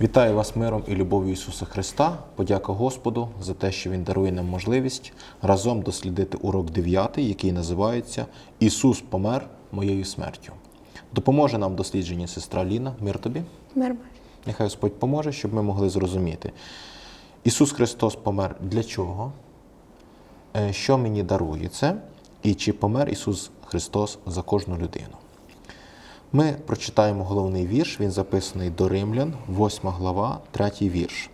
Вітаю вас миром і любов'ю Ісуса Христа. Подяка Господу за те, що Він дарує нам можливість разом дослідити урок 9, який називається Ісус помер моєю смертю. Допоможе нам дослідження сестра Ліна. Мир тобі. Мир Нехай Господь поможе, щоб ми могли зрозуміти. Ісус Христос помер для чого? Е, Що мені дарує це? І чи помер Ісус Христос за кожну людину? Ми прочитаємо головний вірш, він записаний до Римлян, 8 глава, 3 вірш.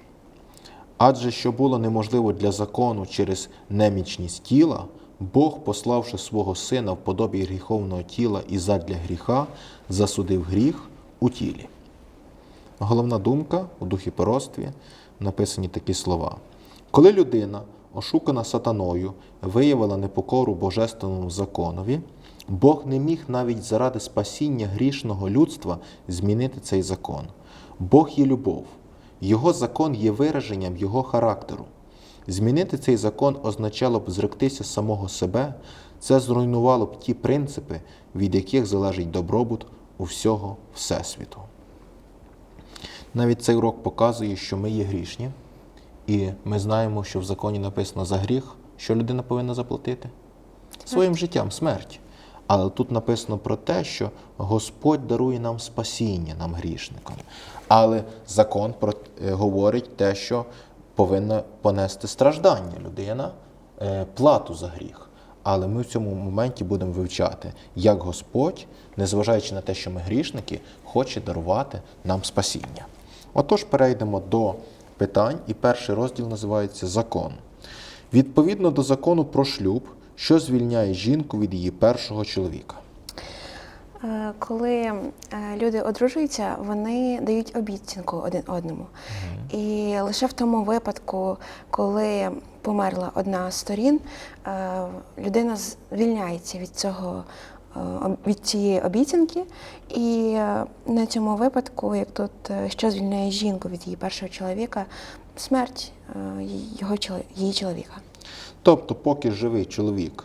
Адже що було неможливо для закону через немічність тіла, Бог, пославши свого Сина в подобі гріховного тіла і задля гріха, засудив гріх у тілі. Головна думка у духі поростві написані такі слова. Коли людина, ошукана сатаною, виявила непокору божественному законові, Бог не міг навіть заради спасіння грішного людства змінити цей закон. Бог є любов. Його закон є вираженням Його характеру. Змінити цей закон означало б зректися самого себе, це зруйнувало б ті принципи, від яких залежить добробут у всього Всесвіту. Навіть цей урок показує, що ми є грішні, і ми знаємо, що в законі написано за гріх, що людина повинна заплатити своїм життям смерть. Але тут написано про те, що Господь дарує нам спасіння, нам грішникам. Але закон про, е, говорить те, що повинна понести страждання людина, е, плату за гріх. Але ми в цьому моменті будемо вивчати, як Господь, незважаючи на те, що ми грішники, хоче дарувати нам спасіння. Отож, перейдемо до питань, і перший розділ називається Закон. Відповідно до закону про шлюб, що звільняє жінку від її першого чоловіка. Е, Коли е, люди одружуються, вони дають обіцянку один одному. І лише в тому випадку, коли померла одна з сторін, е, людина звільняється від цього. Від цієї обіцянки, і на цьому випадку, як тут що звільняє жінку від її першого чоловіка, смерть його її чоловіка. Тобто, поки живий чоловік,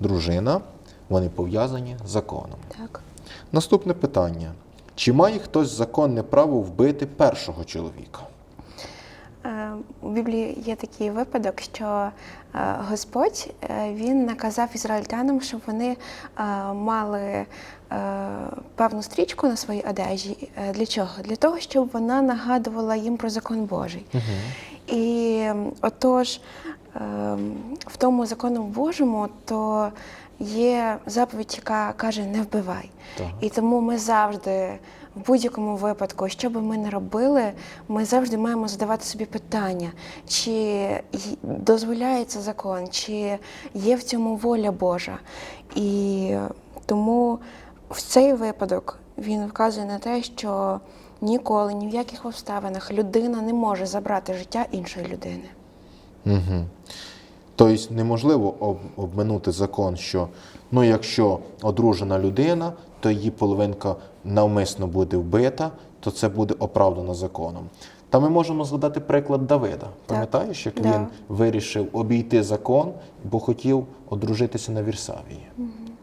дружина, вони пов'язані законом. Так. Наступне питання: чи має хтось законне право вбити першого чоловіка? Е, У Біблії є такий випадок, що е, Господь е, він наказав ізраїльтянам, щоб вони мали певну стрічку на своїй одежі. Для чого? Для того, щоб вона нагадувала їм про закон Божий. І отож, в тому закону Божому то є заповідь, яка каже не вбивай. Так. І тому ми завжди, в будь-якому випадку, що би ми не робили, ми завжди маємо задавати собі питання, чи дозволяється закон, чи є в цьому воля Божа. І тому в цей випадок він вказує на те, що ніколи, ні в яких обставинах людина не може забрати життя іншої людини. Угу. Тобто неможливо обминути закон, що ну, якщо одружена людина, то її половинка навмисно буде вбита, то це буде оправдано законом. Та ми можемо згадати приклад Давида. Пам'ятаєш, як Да. він вирішив обійти закон, бо хотів одружитися на Вірсавії.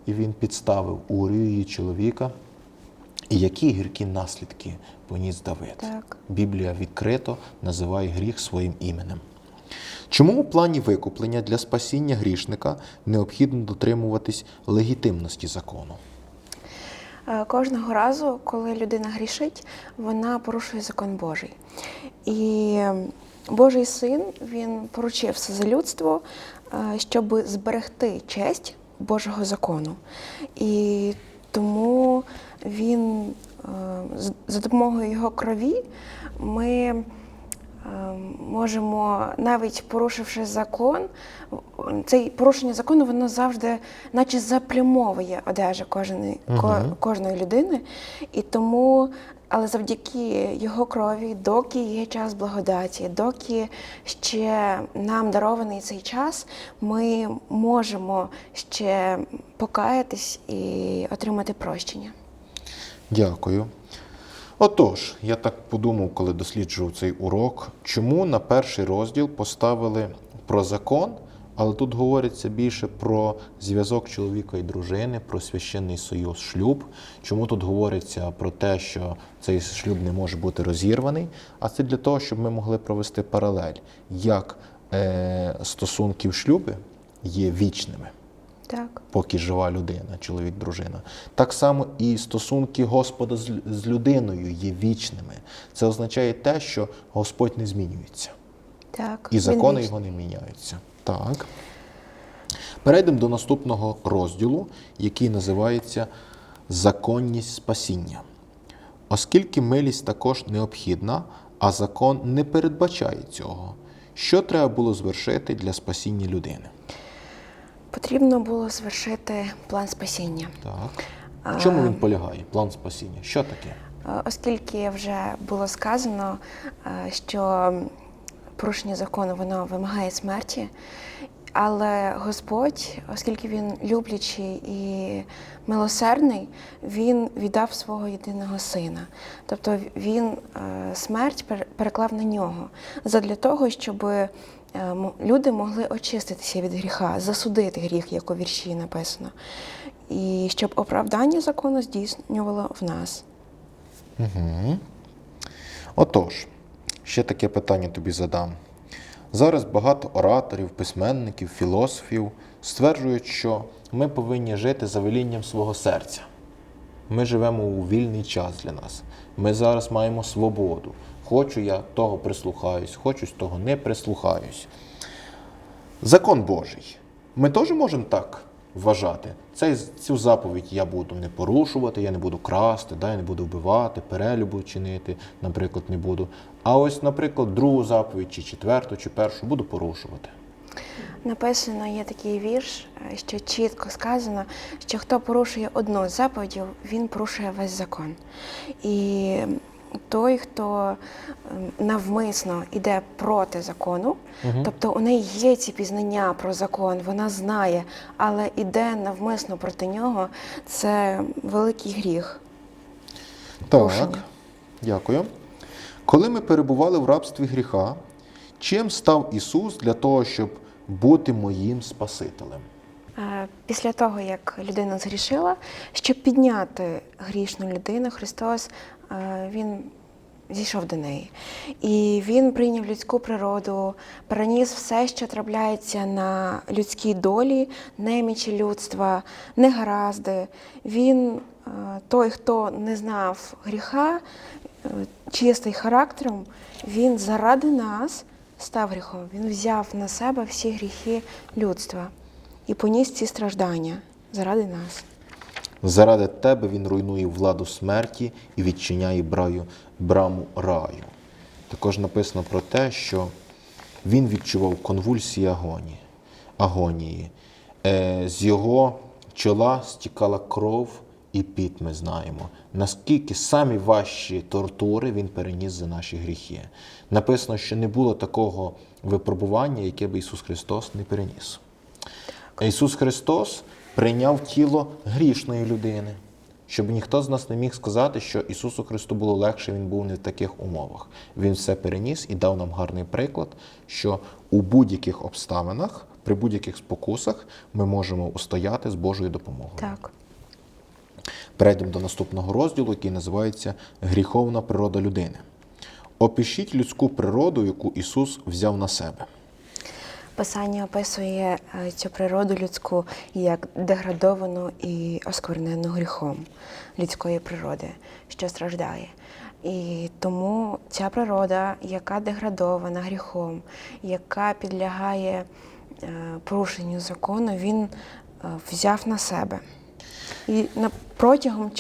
І він підставив Урію, її чоловіка. І які гіркі наслідки поніс Давид? Так. Біблія відкрито називає гріх своїм іменем. Чому у плані викуплення для спасіння грішника необхідно дотримуватись легітимності закону? Е, Кожного разу, коли людина грішить, вона порушує закон Божий. І Божий син він поручив все за людство, е, щоб зберегти честь Божого закону. І тому він е, за допомогою його крові ми можемо, навіть порушивши закон, цей порушення закону, воно завжди, наче заплямовує одежа кожної, ко- кожної людини. І тому, але завдяки його крові, доки є час благодаті, доки ще нам дарований цей час, ми можемо ще покаятись і отримати прощення. Дякую. Отож, я так подумав, коли досліджував цей урок, чому на перший розділ поставили про закон, але тут говориться більше про зв'язок чоловіка і дружини, про священний союз шлюб. Чому тут говориться про те, що цей шлюб не може бути розірваний? А це для того, щоб ми могли провести паралель, як е, стосунки в шлюбі є вічними Так. поки жива людина, чоловік, дружина. Так само і стосунки Господа з, людиною є вічними. Це означає те, що Господь не змінюється. Так. І закони його не міняються. Так. Перейдемо до наступного розділу, який називається Законність спасіння. Оскільки милість також необхідна, а закон не передбачає цього, що треба було звершити для спасіння людини? Потрібно було звершити план спасіння. Так. В чому він полягає? План спасіння? Що таке? Оскільки вже було сказано, що порушення закону воно вимагає смерті, але Господь, оскільки він люблячий і милосердний, він віддав свого єдиного сина. Тобто він е, смерть пере- переклав на нього задля того, щоб люди могли очиститися від гріха, засудити гріх, як у вірші написано, і щоб оправдання закону здійснювало в нас. Угу. Отож, ще таке питання тобі задам. Зараз багато ораторів, письменників, філософів стверджують, що ми повинні жити за велінням свого серця. Ми живемо у вільний час для нас. Ми зараз маємо свободу. Хочу я того прислухаюсь, хочу того не прислухаюсь. Закон Божий. Ми теж можемо так вважати. Цей, цю заповідь я буду не порушувати, я не буду красти, да, я не буду вбивати, перелюбу чинити, наприклад, не буду. А ось, наприклад, другу заповідь, чи четверту, чи першу буду порушувати. Написано є такий вірш, що чітко сказано, що хто порушує одну з заповідів, він порушує весь закон. І той, хто ем, навмисно йде проти закону, тобто у неї є ці пізнання про закон, вона знає, але іде навмисно проти нього, це великий гріх. Порушення. Так, дякую. Коли ми перебували в рабстві гріха, чим став Ісус для того, щоб бути моїм Спасителем? Е, Після того, як людина згрішила, щоб підняти грішну людину, Христос е, Він зійшов до неї. І Він прийняв людську природу, переніс все, що трапляється на людській долі, немічі людства, негаразди. Він е, той, хто не знав гріха, чистий характером, він заради нас став гріхом. Він взяв на себе всі гріхи людства і поніс ці страждання заради нас. Заради тебе він руйнує владу смерті і відчиняє браю, браму раю. Також написано про те, що він відчував конвульсії агонії. агонії. Е, з його чола стікала кров і піт, ми знаємо. Наскільки самі важчі тортури він переніс за наші гріхи. Написано, що не було такого випробування, яке би Ісус Христос не переніс. Ісус Христос прийняв тіло грішної людини, щоб ніхто з нас не міг сказати, що Ісусу Христу було легше, Він був не в таких умовах. Він все переніс і дав нам гарний приклад, що у будь-яких обставинах, при будь-яких спокусах ми можемо устояти з Божою допомогою. Так. Перейдемо до наступного розділу, який називається Гріховна природа людини. Опишіть людську природу, яку Ісус взяв на себе. Писання описує е, цю природу людську як деградовану і осквернену гріхом людської природи, що страждає. І тому ця природа, яка деградована гріхом, яка підлягає е, порушенню закону, він е, взяв на себе. І протягом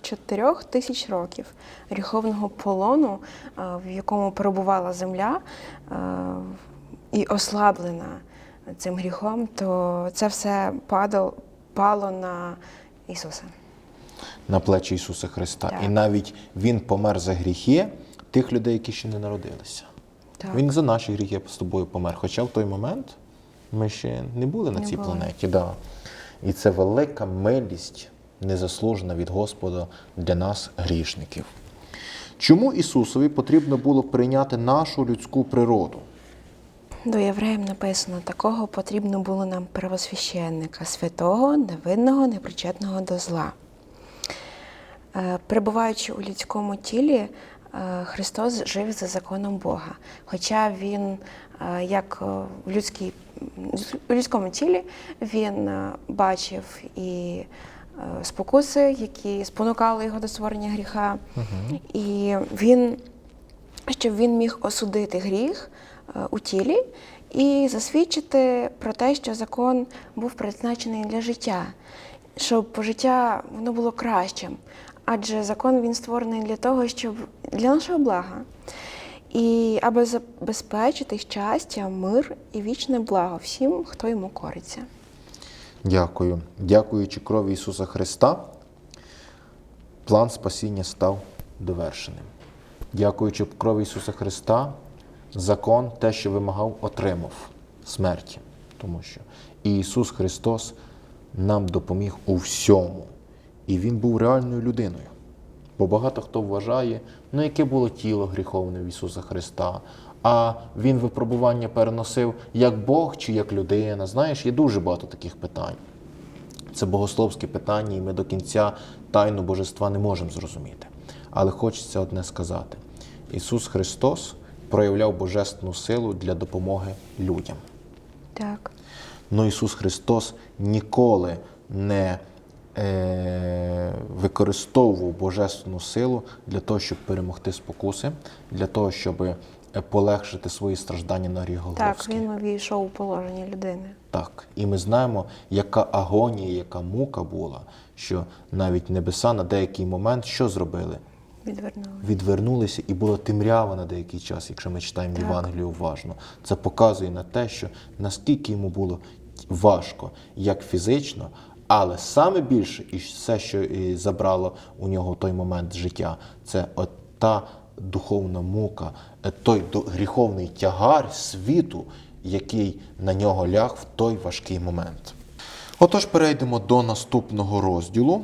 чотирьох тисяч років гріховного полону, в якому перебувала земля, і ослаблена цим гріхом, то це все падало, пало на Ісуса. на плечі Ісуса Христа. Так. І навіть Він помер за гріхи тих людей, які ще не народилися. Так. Він за наші гріхи з тобою помер. Хоча в той момент ми ще не були на Не цій були. планеті. Да. І це велика милість, незаслужена від Господа для нас, грішників. Чому Ісусові потрібно було прийняти нашу людську природу? До євреїв написано: такого потрібно було нам первосвященника, святого, невинного, непричетного до зла. Е, Перебуваючи у людському тілі, е, Христос жив за законом Бога. Хоча він, е, як в, людській, в людському тілі, він бачив і спокуси, які спонукали його до створення гріха, і він, щоб він міг осудити гріх у тілі і засвідчити про те, що закон був призначений для життя, щоб життя воно було кращим. Адже закон він створений для того, щоб для нашого блага. І аби забезпечити щастя, мир і вічне благо всім, хто йому кориться. Дякую. Дякуючи крові Ісуса Христа, план спасіння став довершеним. Дякуючи крові Ісуса Христа, закон, те, що вимагав, отримав смерті. Тому що Ісус Христос нам допоміг у всьому. І Він був реальною людиною. Бо багато хто вважає, ну яке було тіло гріховне в Ісуса Христа, а Він випробування переносив як Бог чи як людина. Знаєш, є дуже багато таких питань. Це богословське питання, і ми до кінця тайну божества не можемо зрозуміти. Але хочеться одне сказати: Ісус Христос проявляв божественну силу для допомоги людям. Так. Ну Ісус Христос ніколи не е, використовував божественну силу для того, щоб перемогти спокуси, для того, щоб е, полегшити свої страждання на гріх Так, він увійшов у положення людини. Так, і ми знаємо, яка агонія, яка мука була, що навіть небеса на деякий момент що зробили? Відвернули. Відвернулися і було темрява на деякий час, якщо ми читаємо Так. Євангелію уважно. Це показує на те, що наскільки йому було важко, як фізично, але саме більше, і все, що і забрало у нього той момент життя, це от та духовна мука, е, той гріховний тягар світу, який на нього ляг в той важкий момент. Отож, перейдемо до наступного розділу,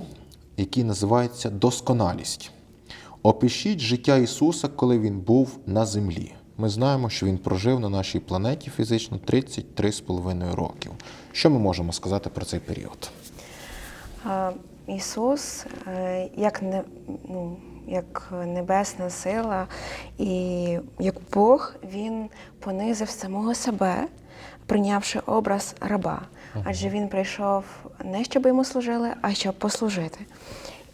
який називається Досконалість. Опишіть життя Ісуса, коли Він був на землі. Ми знаємо, що Він прожив на нашій планеті фізично 33,5 років. Що ми можемо сказати про цей період? Ісус, е, як, не, ну, як небесна сила і як Бог, Він понизив самого себе, прийнявши образ раба. Адже він прийшов не щоб йому служили, а щоб послужити.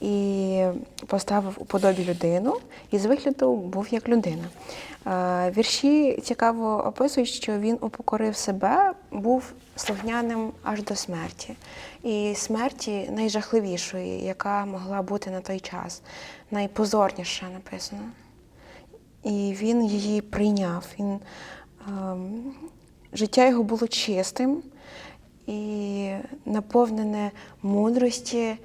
І поставив у подобі людину, і з вигляду був як людина. Е, Вірші цікаво описують, що він упокорив себе, був слухняним аж до смерті. І смерті найжахливішої, яка могла бути на той час, найпозорніша написано. І він її прийняв. Він, ем, життя його було чистим і наповнене мудрості.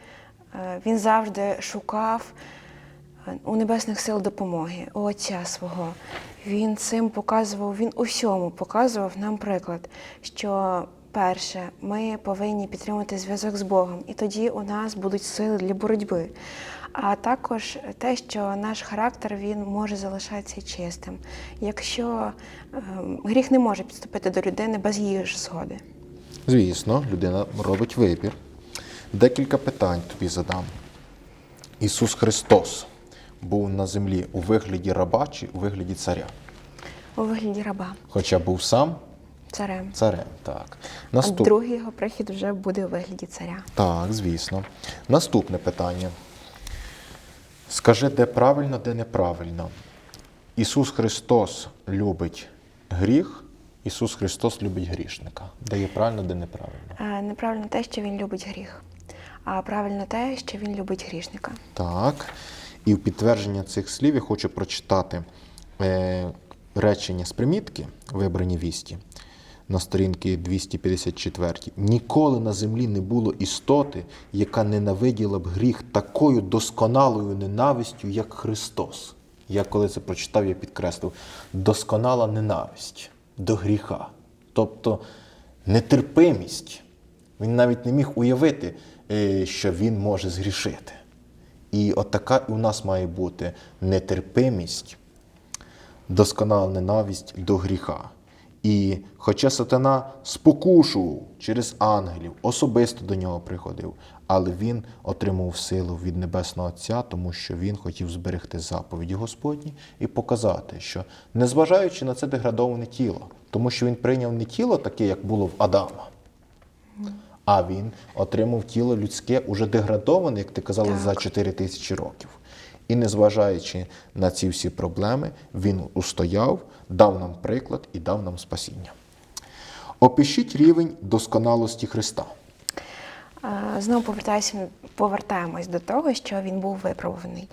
Е, Він завжди шукав е, у небесних сил допомоги, у Отця свого. Він цим показував, він усьому показував нам приклад, що перше, ми повинні підтримувати зв'язок з Богом, і тоді у нас будуть сили для боротьби. А також те, що наш характер він може залишатися чистим, якщо ем, гріх не може підступити до людини без її ж згоди. Звісно, людина робить вибір. Декілька питань тобі задам. Ісус Христос був на землі у вигляді раба чи у вигляді царя? У вигляді раба, Хоча був сам царем. царем. Так. А Наступ... другий його прихід вже буде у вигляді царя. Так, звісно. Наступне питання. Скажи, де правильно, де неправильно. Ісус Христос любить гріх, Ісус Христос любить грішника. Де є правильно, де неправильно. Е, Неправильно те, що він любить гріх, а правильно те, що він любить грішника. Так. І в підтвердження цих слів я хочу прочитати е, речення з примітки, вибрані вісті, на сторінці 254. Ніколи на землі не було істоти, яка ненавиділа б гріх такою досконалою ненавистю, як Христос. Я коли це прочитав, я підкреслив досконала ненависть до гріха. Тобто нетерпимість. Він навіть не міг уявити, що він може згрішити. І от така у нас має бути нетерпимість, досконала ненависть до гріха. І хоча сатана спокушував через ангелів, особисто до нього приходив, але він отримав силу від Небесного Отця, тому що він хотів зберегти заповіді Господні і показати, що незважаючи на це деградоване тіло, тому що він прийняв не тіло таке, як було в Адама, а він отримав тіло людське уже деградоване, як ти казала, Так. за 4 тисячі років. І незважаючи на ці всі проблеми, він устояв, дав нам приклад і дав нам спасіння. Опишіть рівень досконалості Христа. Е, Знову повертаємось, повертаємось до того, що він був випробуваний.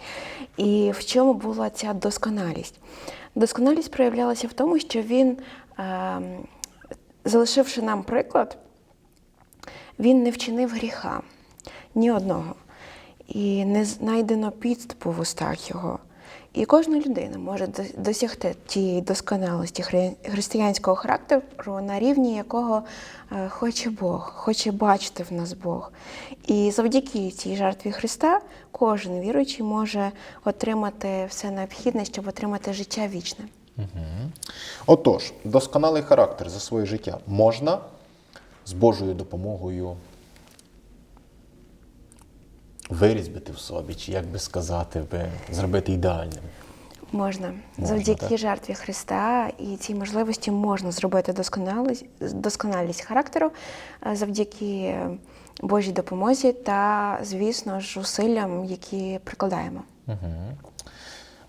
І в чому була ця досконалість? Досконалість проявлялася в тому, що він, е, залишивши нам приклад, він не вчинив гріха ні одного. І не знайдено підступу в устах його. І кожна людина може досягти тієї досконалості хри- християнського характеру, на рівні якого е, хоче Бог, хоче бачити в нас Бог. І завдяки цій жертві Христа кожен віруючий може отримати все необхідне, щоб отримати життя вічне. Отож, досконалий характер за своє життя можна з Божою допомогою вирізбити в собі, чи як би сказати, би, зробити ідеальним. Можна. Можна, Завдяки так? жертві Христа і цій можливості можна зробити досконалість, досконалість характеру е, завдяки Божій допомозі та, звісно ж, зусиллям, які прикладаємо.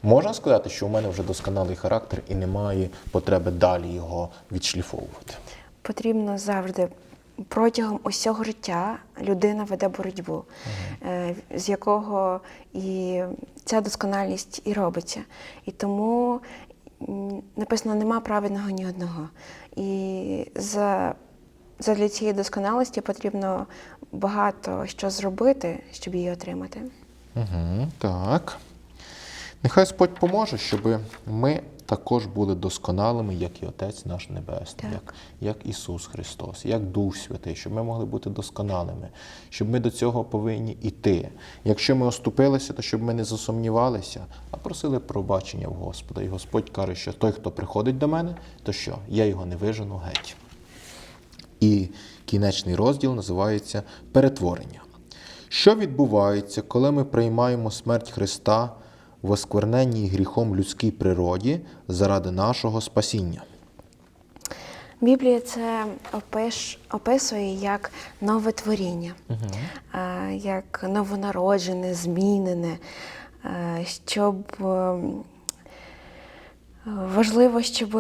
Можна сказати, що у мене вже досконалий характер і немає потреби далі його відшліфовувати. Потрібно завжди протягом усього життя людина веде боротьбу, е, з якого і ця досконалість і робиться. І тому написано нема праведного ні одного. І за, задля цієї досконалості потрібно багато що зробити, щоб її отримати. Угу, так. Нехай Господь поможе, щоб ми також були досконалими, як і Отець наш Небесний, як, як Ісус Христос, як Дух Святий, щоб ми могли бути досконалими, щоб ми до цього повинні йти. Якщо ми оступилися, то щоб ми не засумнівалися, а просили пробачення в Господа. І Господь каже, що той, хто приходить до мене, то що? Я його не вижену геть. І кінечний розділ називається Перетворення. Що відбувається, коли ми приймаємо смерть Христа в оскверненій гріхом людській природі заради нашого спасіння? Біблія це опиш, описує як нове творіння, е, як новонароджене, змінене, е, щоб е, важливо, щоб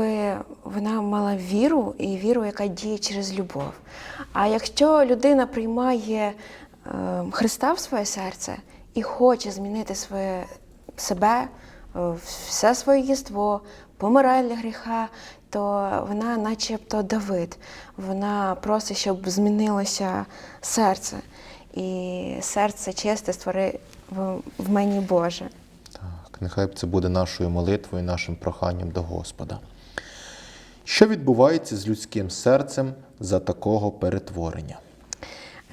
вона мала віру і віру, яка діє через любов. А якщо людина приймає Христа в своє серце і хоче змінити своє себе, е, все своє єство, помирає для гріха, то вона, начебто, Давид, вона просить, щоб змінилося серце. І серце чисте створи в, мені Боже. Так, нехай це буде нашою молитвою, нашим проханням до Господа. Що відбувається з людським серцем за такого перетворення?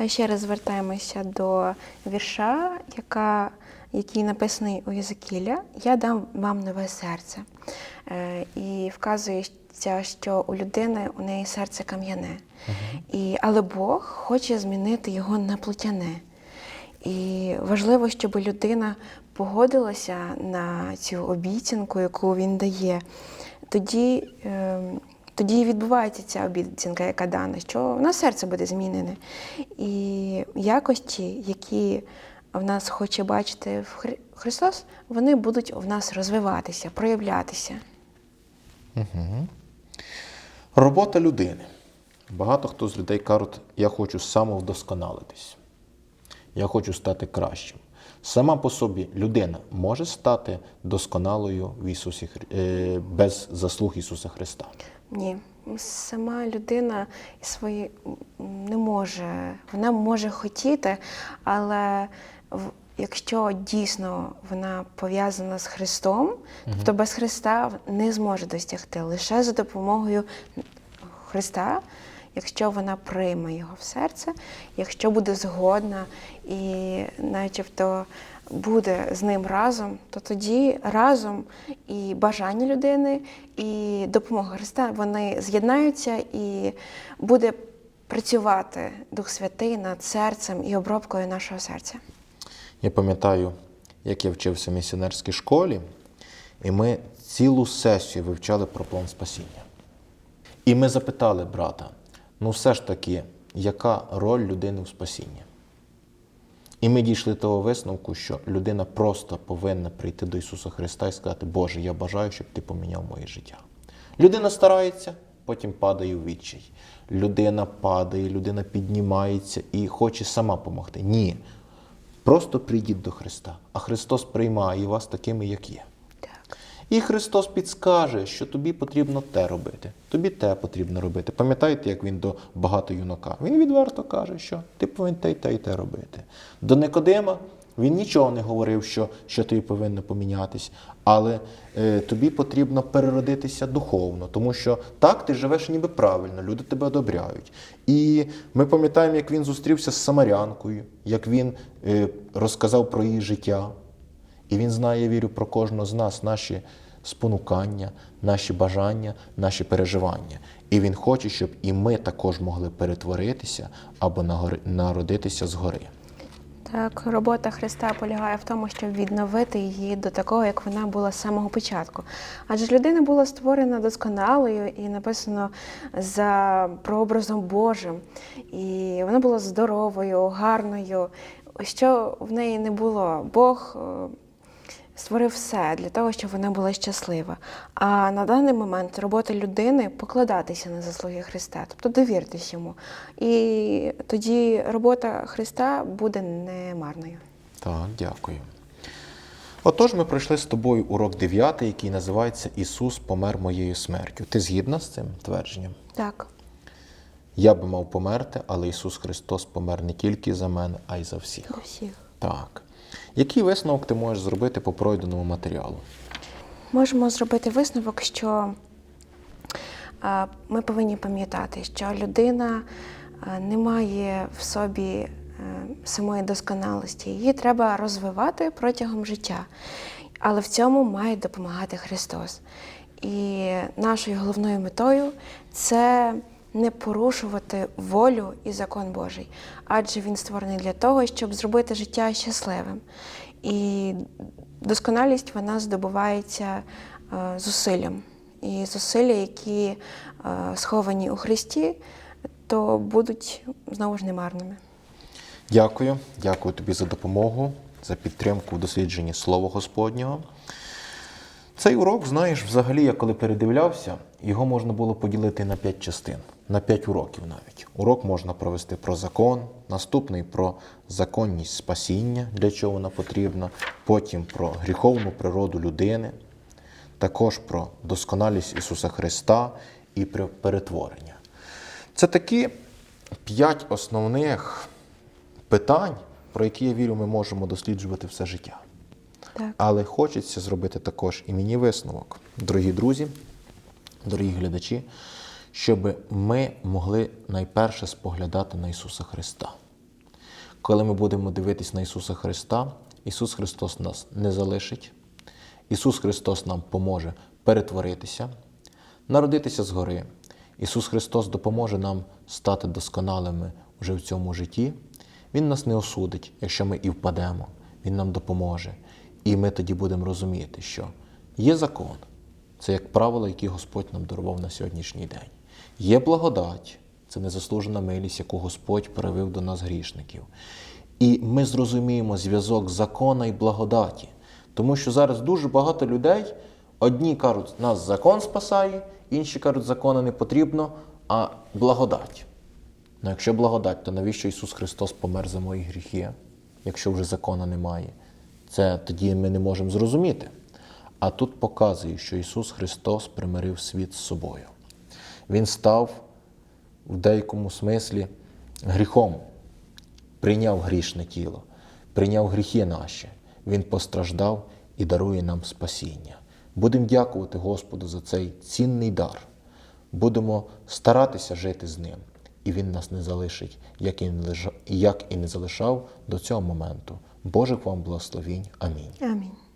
Ще раз звертаємося до вірша, яка, який написаний у Єзекіля Я дам вам нове серце. Е, І вказується, що у людини у неї серце кам'яне. І, але Бог хоче змінити його на плотяне. І важливо, щоб людина погодилася на цю обіцянку, яку він дає. Тоді, е, тоді і відбувається ця обіцянка, яка дана, що на серце буде змінене. І якості, які в нас хоче бачити в Хри- Христос, вони будуть в нас розвиватися, проявлятися. Робота людини. Багато хто з людей кажуть, я хочу самовдосконалитись. Я хочу стати кращим. Сама по собі людина може стати досконалою в Ісусі е, без заслуг Ісуса Христа. Ні, сама людина свої не може, вона може хотіти, але якщо дійсно вона пов'язана з Христом, тобто без Христа не зможе досягти лише за допомогою Христа, якщо вона прийме його в серце, якщо буде згодна і начебто буде з ним разом, то тоді разом і бажання людини, і допомога Христа вони з'єднаються і буде працювати Дух Святий над серцем і обробкою нашого серця. Я пам'ятаю, як я вчився в місіонерській школі, і ми цілу сесію вивчали про план спасіння. І ми запитали брата: ну все ж таки, яка роль людини у спасінні? І ми дійшли того висновку, що людина просто повинна прийти до Ісуса Христа і сказати, Боже, я бажаю, щоб ти поміняв моє життя. Людина старається, потім падає у відчай. Людина падає, людина піднімається і хоче сама допомогти. Ні. Просто прийдіть до Христа, а Христос приймає вас такими, як є. Так. І Христос підскаже, що тобі потрібно те робити, тобі те потрібно робити. Пам'ятаєте, як він до багато юнака? Він відверто каже, що ти повинен те й те й те робити. До Никодима він нічого не говорив, що, що тобі повинно помінятись, але е, тобі потрібно переродитися духовно, тому що так ти живеш ніби правильно, люди тебе одобряють. І ми пам'ятаємо, як він зустрівся з Самарянкою, як він е, розказав про її життя. І він знає, я вірю, про кожного з нас наші спонукання, наші бажання, наші переживання. І він хоче, щоб і ми також могли перетворитися або народитися згори. Так, робота Христа полягає в тому, щоб відновити її до такого, як вона була з самого початку. Адже людина була створена досконалою і написано за прообразом Божим. І вона була здоровою, гарною. Що в неї не було? Бог е, створив все для того, щоб вона була щаслива. А на даний момент робота людини покладатися на заслуги Христа, тобто довіртесь йому. І тоді робота Христа буде не марною. Так, дякую. Отож, ми пройшли з тобою урок 9, який називається Ісус помер моєю смертю. Ти згідна з цим твердженням? Так. Я би мав померти, але Ісус Христос помер не тільки за мене, а й за всіх. До всіх. Так. Який висновок ти можеш зробити по пройденому матеріалу? Можемо зробити висновок, що ми повинні пам'ятати, що людина не має в собі е, самої досконалості. Її треба розвивати протягом життя. Але в цьому має допомагати Христос. І нашою головною метою це не порушувати волю і закон Божий, адже він створений для того, щоб зробити життя щасливим. І досконалість вона здобувається е, зусиллям. І зусилля, які е, сховані у Христі, то будуть знову ж немарними. Дякую, дякую тобі за допомогу, за підтримку в дослідженні Слова Господнього. Цей урок, знаєш, взагалі, я коли передивлявся, його можна було поділити на п'ять частин, на п'ять уроків навіть. Урок можна провести про закон, наступний про законність спасіння, для чого вона потрібна, потім про гріховну природу людини, також про досконалість Ісуса Христа і про перетворення. Це такі п'ять основних питань, про які я вірю, ми можемо досліджувати все життя. Але хочеться зробити також і мені висновок, дорогі друзі, дорогі глядачі, щоб ми могли найперше споглядати на Ісуса Христа. Коли ми будемо дивитись на Ісуса Христа, Ісус Христос нас не залишить, Ісус Христос нам поможе перетворитися, народитися згори. Ісус Христос допоможе нам стати досконалими вже в цьому житті. Він нас не осудить, якщо ми і впадемо. Він нам допоможе. І ми тоді будемо розуміти, що є закон, це як правило, які Господь нам дарував на сьогоднішній день. Є благодать, це незаслужена милість, яку Господь проявив до нас грішників. І ми зрозуміємо зв'язок закона і благодаті. Тому що зараз дуже багато людей, одні кажуть, нас закон спасає, інші кажуть, закону не потрібно, а благодать. Ну, якщо благодать, то навіщо Ісус Христос помер за мої гріхи, якщо вже закона немає? Це тоді ми не можемо зрозуміти. А тут показує, що Ісус Христос примирив світ з собою. Він став в деякому смислі гріхом, прийняв грішне тіло, прийняв гріхи наші. Він постраждав і дарує нам спасіння. Будемо дякувати Господу за цей цінний дар. Будемо старатися жити з ним, і Він нас не залишить, як і не залишав до цього моменту, Божих вам благословінь. Амінь. Амінь.